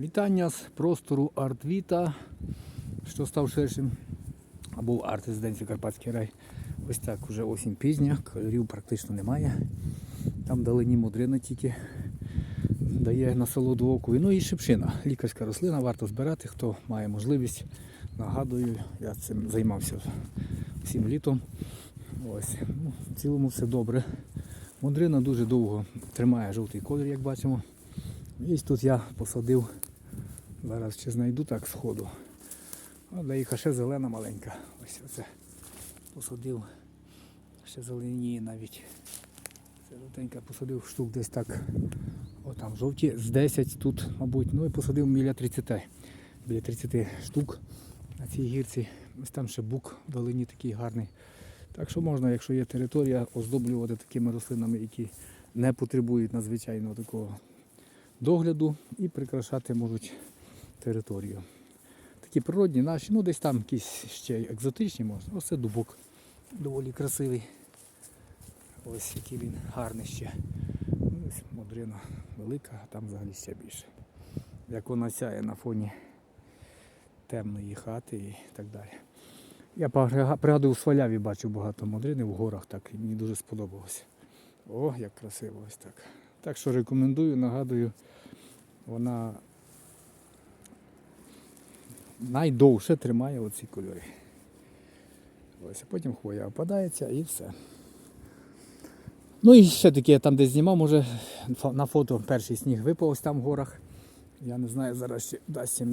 Вітання з простору Артвіта, що став ширшим, або арт-резиденції Карпатський рай. Ось так, уже осінь пізня, кольорів практично немає. Там далині модрина тільки дає насолоду оку. Ну і шипшина, лікарська рослина, варто збирати, хто має можливість. Нагадую, я цим займався всім літом. Ось. Ну, в цілому все добре. Модрина дуже довго тримає жовтий колір, як бачимо. І тут я посадив, зараз ще знайду так сходу. А деяка ще зелена маленька. Ось оце посадив. Ще зеленіє навіть. Це посадив штук десь так. О, там жовті з 10 тут, мабуть. Ну і посадив біля 30. Біля 30 штук на цій гірці. Ось там ще бук в долині такий гарний. Так що можна, якщо є територія, оздоблювати такими рослинами, які не потребують надзвичайного такого догляду і прикрашати можуть територію. Такі природні наші, ну десь там якісь ще екзотичні можна. Ось це дубок доволі красивий. Ось який він гарний ще. Ну, Ось модрина велика, а там взагалі ще більше. Як вона сяє на фоні темної хати і так далі. Я пригадую, у Сваляві бачив багато модрини в горах, так і мені дуже сподобалося. О, як красиво ось так. Так що рекомендую, нагадую, вона найдовше тримає оці кольори. Ось, потім хвоя опадається і все. Ну і ще таке, я там десь знімав, може на фото перший сніг випав там в горах. Я не знаю, зараз ще вдасться мені.